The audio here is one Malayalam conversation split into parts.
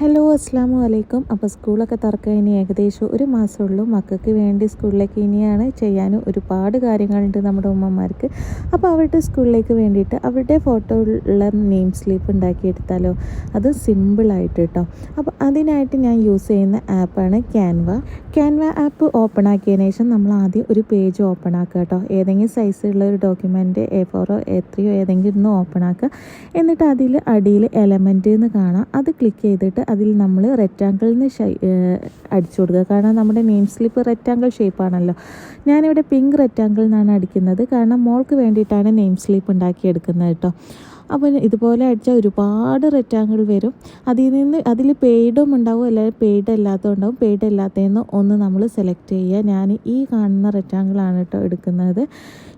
ഹലോ അസ്സാം വലൈക്കും അപ്പോൾ സ്കൂളൊക്കെ തറക്കുക ഇനി ഏകദേശം ഒരു മാസമുള്ളൂ. മക്കൾക്ക് വേണ്ടി സ്കൂളിലേക്ക് ഇനിയാണ് ചെയ്യാനും ഒരുപാട് കാര്യങ്ങളുണ്ട് നമ്മുടെ ഉമ്മമാർക്ക്. അപ്പോൾ അവരുടെ സ്കൂളിലേക്ക് വേണ്ടിയിട്ട് അവരുടെ ഫോട്ടോ ഉള്ള നെയിം സ്ലീപ്പ് ഉണ്ടാക്കിയെടുത്താലോ? അത് സിമ്പിളായിട്ട് കേട്ടോ അപ്പോൾ അതിനായിട്ട് ഞാൻ യൂസ് ചെയ്യുന്ന ആപ്പാണ് ക്യാൻവ ക്യാൻവ ആപ്പ് ഓപ്പൺ ആക്കിയതിന് ശേഷം നമ്മൾ ആദ്യം ഒരു പേജ് ഓപ്പൺ ആക്കുക കേട്ടോ ഏതെങ്കിലും സൈസുള്ള ഒരു ഡോക്യുമെന്റ് എ ഫോറോ എ ത്രീയോ ഏതെങ്കിലും ഒന്ന് ഓപ്പൺ ആക്കുക. എന്നിട്ട് അതിൽ അടിയിൽ എലമെന്റ് എന്ന് കാണാം. അത് ക്ലിക്ക് ചെയ്തിട്ട് അതിൽ നമ്മൾ റെക്റ്റാങ്കിളിന് അടിച്ചു കൊടുക്കുക. കാരണം നമ്മുടെ നെയിം സ്ലിപ്പ് റെക്റ്റാങ്കിൾ ഷേപ്പാണല്ലോ ഞാനിവിടെ പിങ്ക് റെക്റ്റാങ്കിൾ എന്നാണ് അടിക്കുന്നത്. കാരണം മോൾക്ക് വേണ്ടിയിട്ടാണ് നെയിം സ്ലിപ്പ് ഉണ്ടാക്കിയെടുക്കുന്നത് കേട്ടോ. അപ്പോൾ ഇതുപോലെ അടിച്ചാൽ ഒരുപാട് റെക്റ്റാങ്കിൾ വരും. അതിൽ നിന്ന് അതിൽ പെയ്ഡും ഉണ്ടാവും അല്ലെങ്കിൽ പെയ്ഡ് അല്ലാത്തതും ഉണ്ടാവും. പെയ്ഡ് അല്ലാത്തതെന്ന് ഒന്ന് നമ്മൾ സെലക്ട് ചെയ്യുക. ഞാൻ ഈ കാണുന്ന റെക്റ്റാങ്കിളാണ് കേട്ടോ എടുക്കുന്നത്.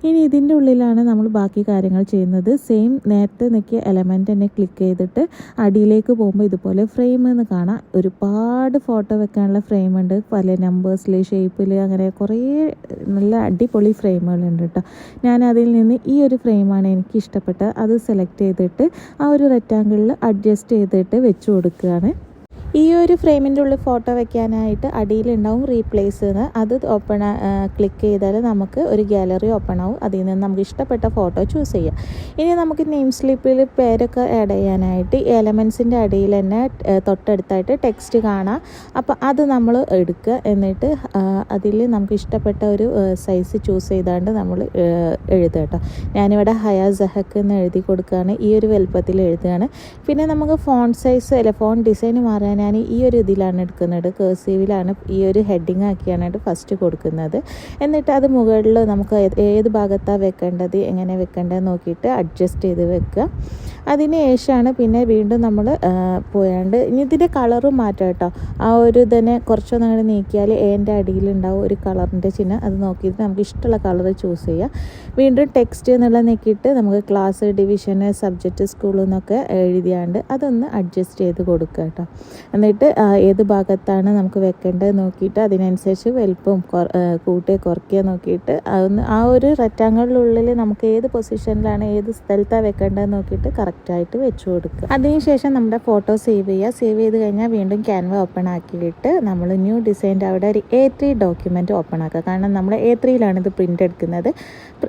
ഇനി ഇതിന്റെ ഉള്ളിലാണ് നമ്മൾ ബാക്കി കാര്യങ്ങൾ ചെയ്യുന്നത്. സെയിം നേരത്തെ നിൽക്കിയ എലമെന്റ് തന്നെ ക്ലിക്ക് ചെയ്തിട്ട് അടിയിലേക്ക് പോകുമ്പോൾ ഇതുപോലെ ഫ്രെയിം എന്ന് കാണാം. ഒരുപാട് ഫോട്ടോ വെക്കാനുള്ള ഫ്രെയിം ഉണ്ട്. പല നമ്പേഴ്സിൽ ഷേപ്പിൽ അങ്ങനെ കുറേ നല്ല അടിപൊളി ഫ്രെയിമുകളുണ്ട് കേട്ടോ ഞാൻ അതിൽ നിന്ന് ഈ ഒരു ഫ്രെയിമാണ് എനിക്ക് ഇഷ്ടപ്പെട്ടത്. അത് സെലക്ട് ചെയ്തിട്ട് ആ ഒരു റെക്റ്റാങ്കിളിൽ അഡ്ജസ്റ്റ് ചെയ്തിട്ട് വെച്ച് കൊടുക്കുകയാണ്. ഈ ഒരു ഫ്രെയിമിന്റെ ഉള്ളിൽ ഫോട്ടോ വെക്കാനായിട്ട് അടിയിലുണ്ടാവും റീപ്ലേസ് എന്ന് അത് ഓപ്പൺ ക്ലിക്ക് ചെയ്താൽ നമുക്ക് ഒരു ഗാലറി ഓപ്പൺ ആവും. അതിൽ നിന്ന് നമുക്ക് ഇഷ്ടപ്പെട്ട ഫോട്ടോ ചൂസ് ചെയ്യാം. ഇനി നമുക്ക് നെയിം സ്ലിപ്പിൽ പേരൊക്കെ ആഡ് ചെയ്യാനായിട്ട് എലമെൻസിന്റെ അടിയിൽ തന്നെ തൊട്ടടുത്തായിട്ട് ടെക്സ്റ്റ് കാണാം. അപ്പോൾ അത് നമ്മൾ എടുക്കുക. എന്നിട്ട് അതിൽ നമുക്ക് ഇഷ്ടപ്പെട്ട ഒരു സൈസ് ചൂസ് ചെയ്താണ്ട് നമ്മൾ എഴുതുക കേട്ടോ ഞാനിവിടെ ഹയാ ജഹക്ക് എന്ന് എഴുതി കൊടുക്കുകയാണ്. ഈ ഒരു വലുപ്പത്തിൽ എഴുതുകയാണ്. പിന്നെ നമുക്ക് ഫോൺ സൈസ് അല്ല ഫോൺ ഡിസൈൻ മാറാൻ ഞാൻ ഈ ഒരു ഇതിലാണ് എടുക്കുന്നത്. കേഴ്സീവിലാണ് ഈ ഒരു ഹെഡിങ് ആക്കിയാണ് ഫസ്റ്റ് കൊടുക്കുന്നത്. എന്നിട്ട് അത് മുകളിൽ നമുക്ക് ഏത് ഭാഗത്താണ് വെക്കേണ്ടത് എങ്ങനെ വെക്കേണ്ടത് നോക്കിയിട്ട് അഡ്ജസ്റ്റ് ചെയ്ത് വെക്കുക. അതിന് ശേഷമാണ് പിന്നെ വീണ്ടും നമ്മൾ പോയാണ്ട് ഇനി ഇതിന്റെ കളറും മാറ്റാം കേട്ടോ. ആ ഒരു തന്നെ കുറച്ചൊന്നും അങ്ങനെ നീക്കിയാൽ എന്റെ അടിയിലുണ്ടാവും ഒരു കളറിന്റെ ചിഹ്നം. അത് നോക്കിയിട്ട് നമുക്ക് ഇഷ്ടമുള്ള കളർ ചൂസ് ചെയ്യാം. വീണ്ടും ടെക്സ്റ്റ് എന്നുള്ള നീക്കിയിട്ട് നമുക്ക് ക്ലാസ് ഡിവിഷന് സബ്ജക്റ്റ് സ്കൂളിൽ നിന്നൊക്കെ എഴുതിയാണ്ട് അതൊന്ന് അഡ്ജസ്റ്റ് ചെയ്ത് കൊടുക്കുക കേട്ടോ. എന്നിട്ട് ഏത് ഭാഗത്താണ് നമുക്ക് വെക്കേണ്ടത് നോക്കിയിട്ട് അതിനനുസരിച്ച് വലുപ്പം കൂട്ടി കുറയ്ക്കുക നോക്കിയിട്ട് അതൊന്ന് ആ ഒരു റെക്റ്റാങ്കിളിനുള്ളിൽ നമുക്ക് ഏത് പൊസിഷനിലാണ് ഏത് സ്ഥലത്താണ് വെക്കേണ്ടത് നോക്കിയിട്ട് കറക്റ്റായിട്ട് വെച്ച് കൊടുക്കുക. അതിനുശേഷം നമ്മുടെ ഫോട്ടോ സേവ് ചെയ്യുക. സേവ് ചെയ്ത് കഴിഞ്ഞാൽ വീണ്ടും ക്യാൻവ ഓപ്പൺ ആക്കിയിട്ട് നമ്മൾ ന്യൂ ഡിസൈന്റെ അവിടെ ഒരു എ ത്രീ ഡോക്യുമെന്റ് ഓപ്പൺ ആക്കുക. കാരണം നമ്മൾ എ ത്രീയിലാണ് ഇത് പ്രിന്റ് എടുക്കുന്നത്.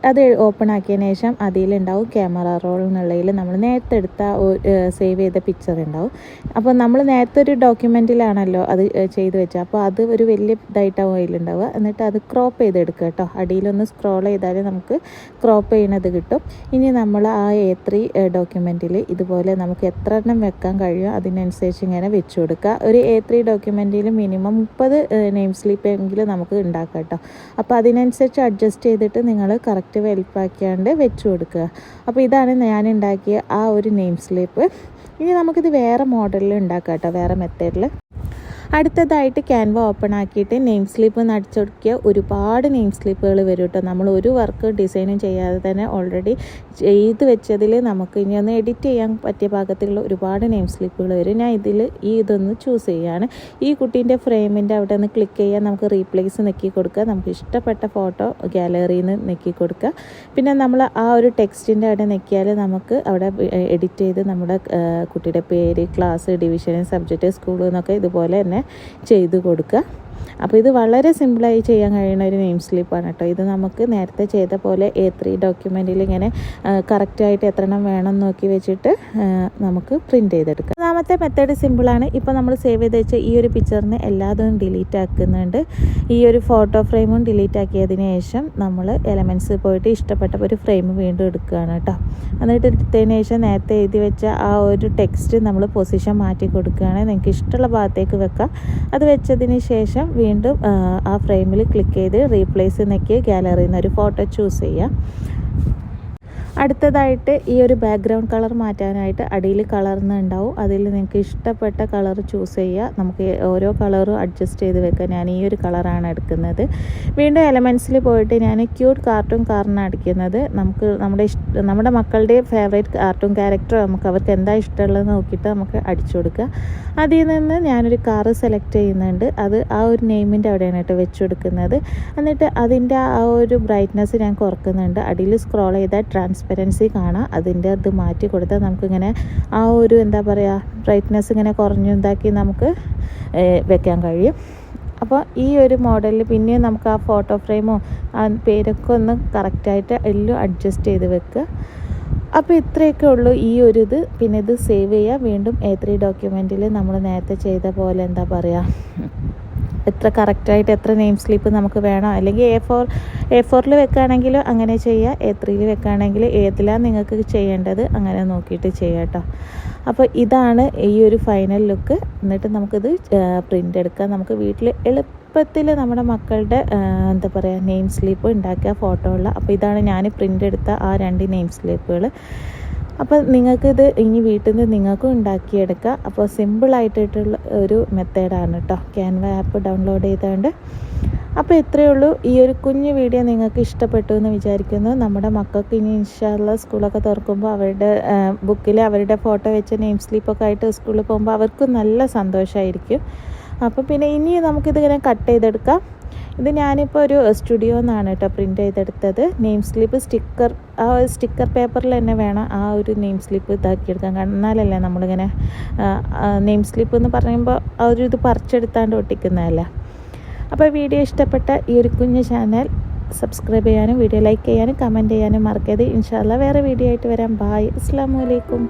അത് ഓപ്പൺ ആക്കിയതിന് ശേഷം അതിലുണ്ടാവും ക്യാമറ റോൾ എന്നുള്ളതിൽ നമ്മൾ നേരത്തെ എടുത്ത സേവ് ചെയ്ത പിക്ചർ ഉണ്ടാവും. അപ്പോൾ നമ്മൾ നേരത്തെ ഒരു ഡോക്യുമെന്റിലാണല്ലോ അത് ചെയ്ത് വെച്ചത്. അപ്പോൾ അത് ഒരു വലിയ ഇതായിട്ടാവും അതിലുണ്ടാവുക. എന്നിട്ട് അത് ക്രോപ്പ് ചെയ്തെടുക്കുക കേട്ടോ. അടിയിലൊന്ന് സ്ക്രോൾ ചെയ്താൽ നമുക്ക് ക്രോപ്പ് ചെയ്യണത് കിട്ടും. ഇനി നമ്മൾ ആ എ ത്രീ ഡോക്യുമെന്റിൽ ഇതുപോലെ നമുക്ക് എത്ര എണ്ണം വെക്കാൻ കഴിയും അതിനനുസരിച്ച് ഇങ്ങനെ വെച്ച് കൊടുക്കുക. ഒരു എ ത്രീ ഡോക്യുമെന്റിൽ മിനിമം മുപ്പത് നെയിം സ്ലിപ്പ് എങ്കിലും നമുക്ക് ഉണ്ടാക്കാം കേട്ടോ. അപ്പോൾ അതിനനുസരിച്ച് അഡ്ജസ്റ്റ് ചെയ്തിട്ട് നിങ്ങൾ കറക്റ്റ് വലിപ്പാക്കിയാണ്ട് വെച്ച് കൊടുക്കുക. അപ്പോൾ ഇതാണ് ഞാൻ ഉണ്ടാക്കിയ ആ ഒരു നെയിം സ്ലിപ്പ് ഇനി നമുക്കിത് വേറെ മോഡലിൽ ഉണ്ടാക്കാം കേട്ടോ വേറെ മെത്തേഡിൽ അടുത്തതായിട്ട് ക്യാൻവ ഓപ്പൺ ആക്കിയിട്ട് നെയിം സ്ലിപ്പ് നടിച്ചൊടുക്കിയ ഒരുപാട് നെയിം സ്ലിപ്പുകൾ വരും കേട്ടോ നമ്മൾ ഒരു വർക്ക് ഡിസൈനും ചെയ്യാതെ തന്നെ ഓൾറെഡി ചെയ്ത് വെച്ചതിൽ നമുക്ക് ഇനി ഒന്ന് എഡിറ്റ് ചെയ്യാൻ പറ്റിയ ഭാഗത്തുള്ള ഒരുപാട് നെയിം സ്ലിപ്പുകൾ വരും. ഞാൻ ഇതിൽ ഈ ഇതൊന്ന് ചൂസ് ചെയ്യുകയാണ് ഈ കുട്ടീന്റെ ഫ്രെയിമിന്റെ അവിടെ നിന്ന് ക്ലിക്ക് ചെയ്യാൻ നമുക്ക് റീപ്ലേസ് നെക്കി കൊടുക്കുക. നമുക്ക് ഇഷ്ടപ്പെട്ട ഫോട്ടോ ഗാലറിയിൽ നിന്ന് നെക്കി കൊടുക്കുക. പിന്നെ നമ്മൾ ആ ഒരു ടെക്സ്റ്റിന്റെ അവിടെ നെക്കിയാൽ നമുക്ക് അവിടെ എഡിറ്റ് ചെയ്ത് നമ്മുടെ കുട്ടിയുടെ പേര് ക്ലാസ് ഡിവിഷൻ സബ്ജക്റ്റ് സ്കൂൾ എന്നൊക്കെ ഇതുപോലെ തന്നെ ചെയ്ത് കൊടുക്കുക. അപ്പോൾ ഇത് വളരെ സിമ്പിളായി ചെയ്യാൻ കഴിയുന്ന ഒരു നെയിം സ്ലിപ്പാണ് കേട്ടോ. ഇത് നമുക്ക് നേരത്തെ ചെയ്ത പോലെ എ ത്രീ ഡോക്യുമെന്റിൽ ഇങ്ങനെ കറക്റ്റായിട്ട് എത്ര എണ്ണം വേണം നോക്കി വെച്ചിട്ട് നമുക്ക് പ്രിന്റ് ചെയ്തെടുക്കാം. ഒന്നാമത്തെ മെത്തേഡ് സിമ്പിളാണ് ഇപ്പോൾ നമ്മൾ സേവ് ചെയ്ത് വെച്ച ഈ ഒരു പിക്ചറിന് എല്ലാതും ഡിലീറ്റ് ആക്കുന്നുണ്ട്. ഈ ഒരു ഫോട്ടോ ഫ്രെയിമും ഡിലീറ്റ് ആക്കിയതിന് ശേഷം നമ്മൾ എലമെന്റ്സ് പോയിട്ട് ഇഷ്ടപ്പെട്ട ഒരു ഫ്രെയിം വീണ്ടും എടുക്കുകയാണ് കേട്ടോ. എന്നിട്ട് എടുത്തതിന് ശേഷം നേരത്തെ എഴുതി വെച്ച ആ ഒരു ടെക്സ്റ്റ് നമ്മൾ പൊസിഷൻ മാറ്റി കൊടുക്കുകയാണെങ്കിൽ നിങ്ങൾക്ക് ഇഷ്ടമുള്ള ഭാഗത്തേക്ക് വെക്കാം. അത് വെച്ചതിന് ശേഷം വീണ്ടും ആ ഫ്രെയിമിൽ ക്ലിക്ക് ചെയ്ത് റീപ്ലേസ് നെക്കി ഗാലറിയിൽ നിന്ന് ഒരു ഫോട്ടോ ചൂസ് ചെയ്യാം. അടുത്തതായിട്ട് ഈ ഒരു ബാക്ക്ഗ്രൗണ്ട് കളർ മാറ്റാനായിട്ട് അടിയിൽ കളർന്നുണ്ടാവും അതിൽ നിങ്ങൾക്ക് ഇഷ്ടപ്പെട്ട കളർ ചൂസ് ചെയ്യുക. നമുക്ക് ഓരോ കളറും അഡ്ജസ്റ്റ് ചെയ്ത് വെക്കാം ഞാൻ ഈ ഒരു കളറാണ് എടുക്കുന്നത്. വീണ്ടും എലമെൻസിൽ പോയിട്ട് ഞാൻ ക്യൂട്ട് കാർട്ടൂൺ കാറിനാണ് അടിക്കുന്നത്. നമുക്ക് നമ്മുടെ ഇഷ്ട നമ്മുടെ മക്കളുടെ ഫേവറേറ്റ് കാർട്ടൂൺ ക്യാരക്ടർ നമുക്ക് അവർക്ക് എന്താ ഇഷ്ടമുള്ളത് നോക്കിയിട്ട് നമുക്ക് അടിച്ചു കൊടുക്കുക. അതിൽ നിന്ന് ഞാനൊരു കാറ് സെലക്ട് ചെയ്യുന്നുണ്ട്. അത് ആ ഒരു നെയിമിന്റെ അവിടെയാണ് കേട്ടോ വെച്ച് കൊടുക്കുന്നത്. എന്നിട്ട് അതിന്റെ ആ ഒരു ബ്രൈറ്റ്നസ് ഞാൻ കുറക്കുന്നുണ്ട്. അടിയിൽ സ്ക്രോൾ ചെയ്താൽ ട്രാൻസ് ട്രാൻസ്പെറൻസി കാണാം. അതിന്റെ അത് മാറ്റി കൊടുത്താൽ നമുക്കിങ്ങനെ ആ ഒരു എന്താ പറയുക ബ്രൈറ്റ്നെസ് ഇങ്ങനെ കുറഞ്ഞുണ്ടാക്കി നമുക്ക് വെക്കാൻ കഴിയും. അപ്പോൾ ഈ ഒരു മോഡലിൽ പിന്നെയും നമുക്ക് ആ ഫോട്ടോ ഫ്രെയിമോ ആ പേരൊക്കെ ഒന്ന് കറക്റ്റായിട്ട് എല്ലാം അഡ്ജസ്റ്റ് ചെയ്ത് വെക്കുക. അപ്പോൾ ഇത്രയൊക്കെ ഉള്ളൂ ഈ ഒരു ഇത്. പിന്നെ ഇത് സേവ് ചെയ്യുക വീണ്ടും എ ത്രീ ഡോക്യുമെന്റിൽ നമ്മൾ നേരത്തെ ചെയ്ത പോലെ എന്താ പറയുക എത്ര കറക്റ്റായിട്ട് എത്ര നെയിം സ്ലിപ്പ് നമുക്ക് വേണോ? അല്ലെങ്കിൽ എ ഫോർ എ ഫോറിൽ വെക്കുകയാണെങ്കിൽ അങ്ങനെ ചെയ്യുക എ ത്രീയിൽ വെക്കുകയാണെങ്കിൽ ഏതിലാണ് നിങ്ങൾക്ക് ചെയ്യേണ്ടത് അങ്ങനെ നോക്കിയിട്ട് ചെയ്യാം കേട്ടോ. അപ്പോൾ ഇതാണ് ഈ ഒരു ഫൈനൽ ലുക്ക് എന്നിട്ട് നമുക്കിത് പ്രിന്റ് എടുക്കാം. നമുക്ക് വീട്ടിൽ എളുപ്പത്തിൽ നമ്മുടെ മക്കളുടെ എന്താ പറയുക നെയിം സ്ലിപ്പ് ഉണ്ടാക്കുക ഫോട്ടോ ഉള്ള. അപ്പോൾ ഇതാണ് ഞാൻ പ്രിന്റ് എടുത്ത ആ രണ്ട് നെയിം സ്ലിപ്പുകൾ. അപ്പോൾ നിങ്ങൾക്കിത് ഇനി വീട്ടിൽ നിന്ന് നിങ്ങൾക്കും ഉണ്ടാക്കിയെടുക്കാം. അപ്പോൾ സിമ്പിളായിട്ടുള്ള ഒരു മെത്തേഡാണ് കേട്ടോ ക്യാൻവ ആപ്പ് ഡൗൺലോഡ് ചെയ്തുകൊണ്ട്. അപ്പോൾ ഇത്രയേ ഉള്ളൂ. ഈ ഒരു കുഞ്ഞു വീഡിയോ നിങ്ങൾക്ക് ഇഷ്ടപ്പെട്ടു എന്ന് വിചാരിക്കുന്നു. നമ്മുടെ മക്കൾക്ക് ഇനി ഇൻഷാല്ല സ്കൂളൊക്കെ തുറക്കുമ്പോൾ അവരുടെ ബുക്കിൽ അവരുടെ ഫോട്ടോ വെച്ച് നെയിം സ്ലിപ്പൊക്കെ ആയിട്ട് സ്കൂളിൽ പോകുമ്പോൾ അവർക്കും നല്ല സന്തോഷമായിരിക്കും. അപ്പോൾ പിന്നെ ഇനി നമുക്കിതിങ്ങനെ കട്ട് ചെയ്തെടുക്കാം. ഇത് ഞാനിപ്പോൾ ഒരു സ്റ്റുഡിയോ എന്നാണ് കേട്ടോ പ്രിന്റ് ചെയ്തെടുത്തത്. നെയിം സ്ലിപ്പ് സ്റ്റിക്കർ ആ ഒരു സ്റ്റിക്കർ പേപ്പറിൽ തന്നെ വേണം ആ ഒരു നെയിം സ്ലിപ്പ് ഇതാക്കിയെടുക്കാൻ. കാരണം എന്നാലല്ലേ നമ്മളിങ്ങനെ നെയിം സ്ലിപ്പ് എന്ന് പറയുമ്പോൾ ആ ഒരു ഇത് പറിച്ചെടുത്താണ്ട് ഒട്ടിക്കുന്നതല്ല. അപ്പോൾ വീഡിയോ ഇഷ്ടപ്പെട്ട ഈ ഒരു കുഞ്ഞ് ചാനൽ സബ്സ്ക്രൈബ് ചെയ്യാനും വീഡിയോ ലൈക്ക് ചെയ്യാനും കമന്റ് ചെയ്യാനും മറക്കരുത്. ഇൻഷാല്ല വേറെ വീഡിയോ ആയിട്ട് വരാം. ബായ് അസ്സാം വലൈക്കും